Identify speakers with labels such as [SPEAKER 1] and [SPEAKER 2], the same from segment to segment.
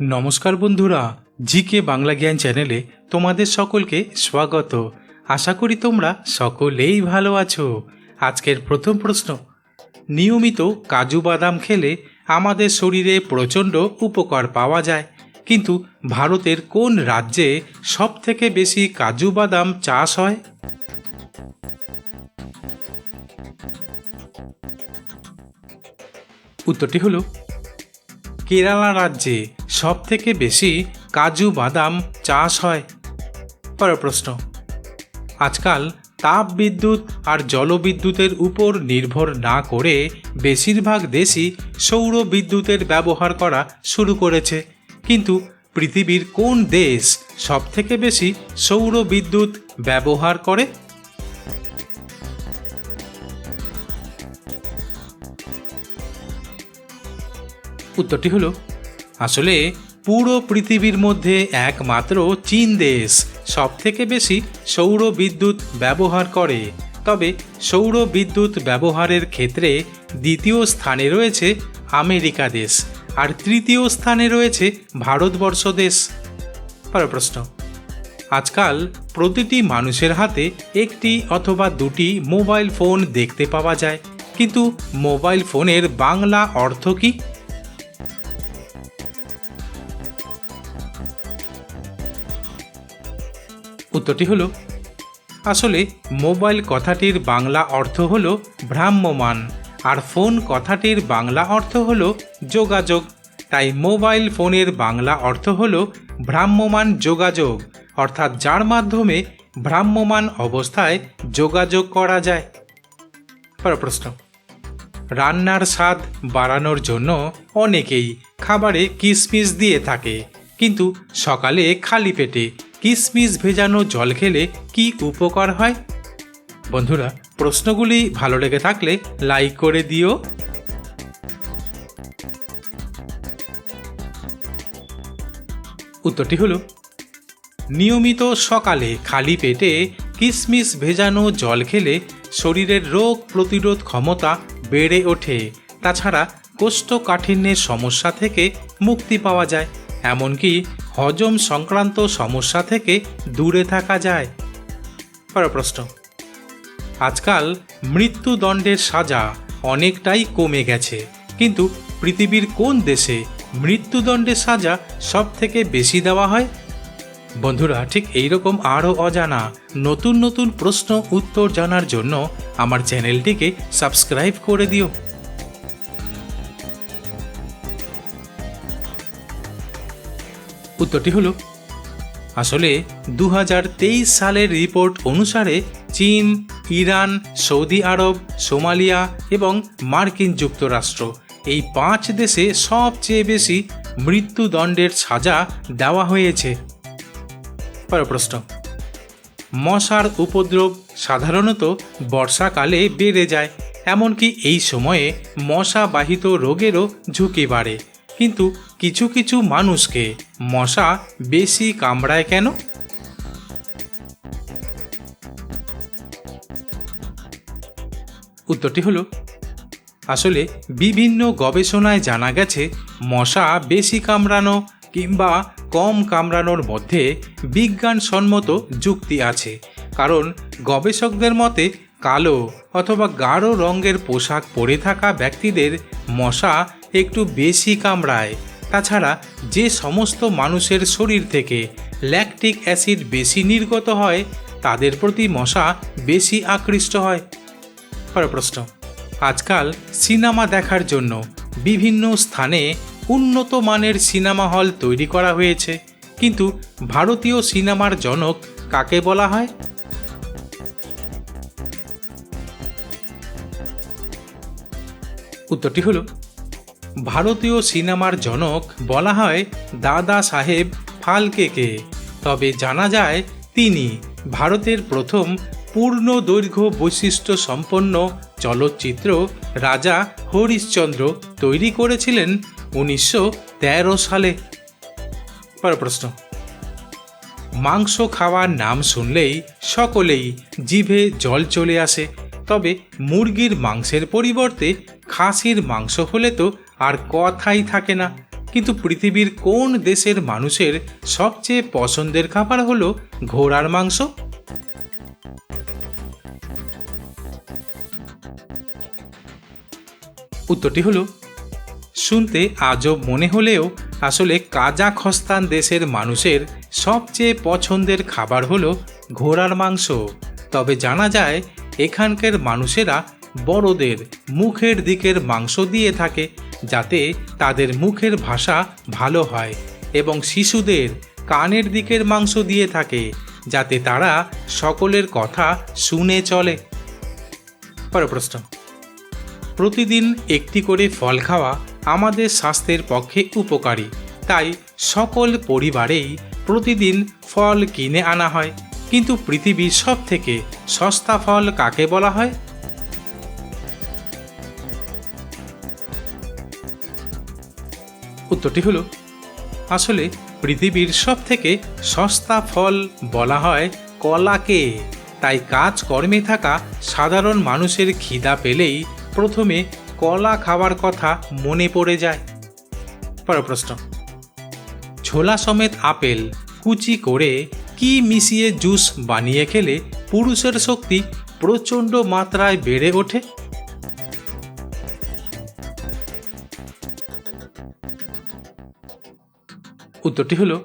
[SPEAKER 1] নমস্কার বন্ধুরা, জিকে বাংলা জ্ঞান চ্যানেলে তোমাদের সকলকে স্বাগত। আশা করি তোমরা সকলেই ভালো আছো। আজকের প্রথম প্রশ্ন, নিয়মিত কাজু বাদাম খেলে আমাদের শরীরে প্রচণ্ড উপকার পাওয়া যায়। কিন্তু ভারতের কোন রাজ্যে সব থেকে বেশি কাজু বাদাম চাষ হয়? উত্তরটি হলো কেরালা রাজ্যে সব থেকে বেশি কাজু বাদাম চাষ হয়? পরের প্রশ্ন। আজকাল তাপ বিদ্যুৎ আর জলবিদ্যুতের উপর নির্ভর না করে বেশিরভাগ দেশই সৌর বিদ্যুতের ব্যবহার করা শুরু করেছে। কিন্তু পৃথিবীর কোন দেশ সব থেকে বেশি সৌর বিদ্যুৎ ব্যবহার করে? উত্তরটি হলো, আসলে পুরো পৃথিবীর মধ্যে একমাত্র চীন দেশ সব থেকে বেশি সৌর বিদ্যুৎ ব্যবহার করে। তবে সৌর বিদ্যুৎ ব্যবহারের ক্ষেত্রে দ্বিতীয় স্থানে রয়েছে আমেরিকা দেশ আর তৃতীয় স্থানে রয়েছে ভারতবর্ষ দেশ। পরের প্রশ্ন, আজকাল প্রতিটি মানুষের হাতে একটি অথবা দুটি মোবাইল ফোন দেখতে পাওয়া যায়, কিন্তু মোবাইল ফোনের বাংলা অর্থ কী? উত্তরটি হলো, আসলে মোবাইল কথাটির বাংলা অর্থ হল ভ্রাম্যমান, আর ফোন কথাটির বাংলা অর্থ হল যোগাযোগ। তাই মোবাইল ফোনের বাংলা অর্থ হল ভ্রাম্যমান যোগাযোগ, অর্থাৎ যার মাধ্যমে ভ্রাম্যমান অবস্থায় যোগাযোগ করা যায়। প্রশ্ন, রান্নার স্বাদ বাড়ানোর জন্য অনেকেই খাবারে কিশমিশ দিয়ে থাকে, কিন্তু সকালে খালি পেটে কিশমিশ ভেজানো জল খেলে কি উপকার হয়? বন্ধুরা, প্রশ্নগুলি ভালো লেগে থাকলে লাইক করে দিও। উত্তরটি হলো, নিয়মিত সকালে খালি পেটে কিশমিশ ভেজানো জল খেলে শরীরের রোগ প্রতিরোধ ক্ষমতা বেড়ে ওঠে। তাছাড়া কোষ্ঠকাঠিন্যের সমস্যা থেকে মুক্তি পাওয়া যায়। এমনকি হজম সংক্রান্ত সমস্যা থেকে দূরে থাকা যায়। পরের প্রশ্ন। আজকাল মৃত্যুদণ্ডের সাজা অনেকটাই কমে গেছে, কিন্তু পৃথিবীর কোন দেশে মৃত্যুদণ্ডের সাজা সব থেকে বেশি দেওয়া হয়? বন্ধুরা, ঠিক এইরকম আরও অজানা নতুন নতুন প্রশ্ন উত্তর জানার জন্য আমার চ্যানেলটিকে সাবস্ক্রাইব করে দিও। উত্তরটি হলো, আসলে দু হাজার তেইশ সালের রিপোর্ট অনুসারে চীন, ইরান, সৌদি আরব, সোমালিয়া এবং মার্কিন যুক্তরাষ্ট্র এই পাঁচ দেশে সবচেয়ে বেশি মৃত্যুদণ্ডের সাজা দেওয়া হয়েছে। প্রশ্ন, মশার উপদ্রব সাধারণত বর্ষাকালে বেড়ে যায়, এমনকি এই সময়ে মশাবাহিত রোগেরও ঝুঁকি বাড়ে। কিন্তু কিছু কিছু মানুষকে মশা বেশি কামড়ায় কেন? উত্তরটি হলো, আসলে বিভিন্ন গবেষণায় জানা গেছে, মশা বেশি কামড়ানো কিংবা কম কামড়ানোর মধ্যে বিজ্ঞানসম্মত যুক্তি আছে। কারণ গবেষকদের মতে, কালো অথবা গাঢ় রঙের পোশাক পরে থাকা ব্যক্তিদের মশা একটু বেশি কামড়ায়। তাছাড়া যে সমস্ত মানুষের শরীর থেকে ল্যাকটিক অ্যাসিড বেশি নির্গত হয়, তাদের প্রতি মশা বেশি আকৃষ্ট হয়। পরের প্রশ্ন। আজকাল সিনেমা দেখার জন্য বিভিন্ন স্থানে উন্নত মানের সিনেমা হল তৈরি করা হয়েছে। কিন্তু ভারতীয় সিনেমার জনক কাকে বলা হয়? উত্তরটি হলো ভারতীয় সিনেমার জনক বলা হয় দাদা সাহেব ফালকেকে তবে জানা যায়, তিনি ভারতের প্রথম পূর্ণ দৈর্ঘ্য বৈশিষ্ট্য সম্পন্ন চলচ্চিত্র রাজা হরিশ্চন্দ্র তৈরি করেছিলেন উনিশশো তেরো সালে। পর প্রশ্ন। মাংস খাওয়ার নাম শুনলেই সকলেই জিভে জল চলে আসে। তবে মুরগির মাংসের পরিবর্তে খাসির মাংস হলে তো আর কথাই থাকে না। কিন্তু পৃথিবীর কোন দেশের মানুষের সবচেয়ে পছন্দের খাবার হলো ঘোড়ার মাংস? উত্তরটি হলো, শুনতে আজব মনে হলেও আসলে কাজাখস্তান দেশের মানুষের সবচেয়ে পছন্দের খাবার হলো ঘোড়ার মাংস। তবে জানা যায়, এখানকার মানুষেরা বড়দের মুখের দিকের মাংস দিয়ে থাকে। যাতে তাদের মুখের ভাষা ভালো হয় এবং শিশুদের কানের দিকের মাংস দিয়ে থাকে, যাতে তারা সকলের কথা শুনে চলে। পরের প্রশ্ন। প্রতিদিন একটি করে ফল খাওয়া আমাদের স্বাস্থ্যের পক্ষে উপকারী, তাই সকল পরিবারেই প্রতিদিন ফল কিনে আনা হয়। কিন্তু পৃথিবীর সব থেকে সস্তা ফল কাকে বলা হয়? উত্তরটি হলো, আসলে পৃথিবীর সব থেকে সস্তা ফল বলা হয় কলাকে। তাই কাজকর্মে থাকা সাধারণ মানুষের খিদা পেলেই প্রথমে কলা খাওয়ার কথা মনে পড়ে যায়। পরের প্রশ্ন, ছোলা সমেত আপেল কুচি করে কি মিশিয়ে জুস বানিয়ে খেলে পুরুষের শক্তি প্রচণ্ড মাত্রায় বেড়ে ওঠে? উত্তরটি হলো,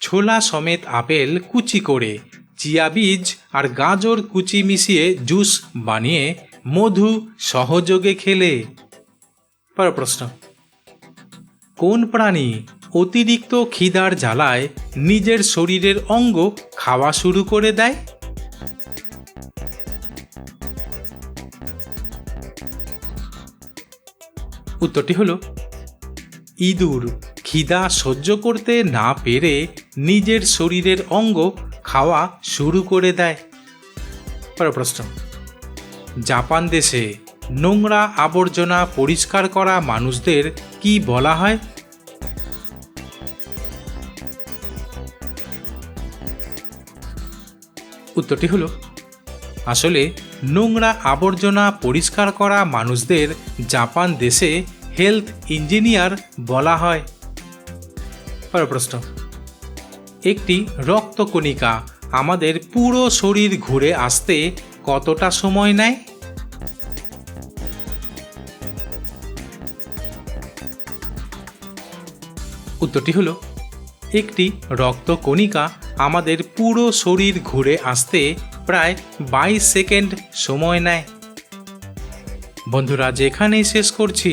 [SPEAKER 1] ছোলা সমেত আপেল কুচি করে, চিয়া বীজ আর গাজর কুচি মিশিয়ে জুস বানিয়ে মধু সহযোগে খেলে। পর প্রশ্ন, কোন প্রাণী অতিরিক্ত খিদার জ্বালায় নিজের শরীরের অঙ্গ খাওয়া শুরু করে দেয়? উত্তরটি হলো, ইঁদুর। খিদা সহ্য করতে না পেরে নিজের শরীরের অঙ্গ খাওয়া শুরু করে দেয়। পরের প্রশ্ন। জাপান দেশে নোংরা আবর্জনা পরিষ্কার করা মানুষদের কি বলা হয়? উত্তরটি হলো, আসলে নোংরা আবর্জনা পরিষ্কার করা মানুষদের জাপান দেশে হেলথ ইঞ্জিনিয়ার বলা হয়। পরের প্রশ্ন একটি রক্তকণিকা আমাদের পুরো শরীর ঘুরে আসতে কতটা সময় নেয়? উত্তরটি হলো, একটি রক্তকণিকা আমাদের পুরো শরীর ঘুরে আসতে প্রায় বাইশ সেকেন্ড সময় নেয়। বন্ধুরা যেখানেই শেষ করছি।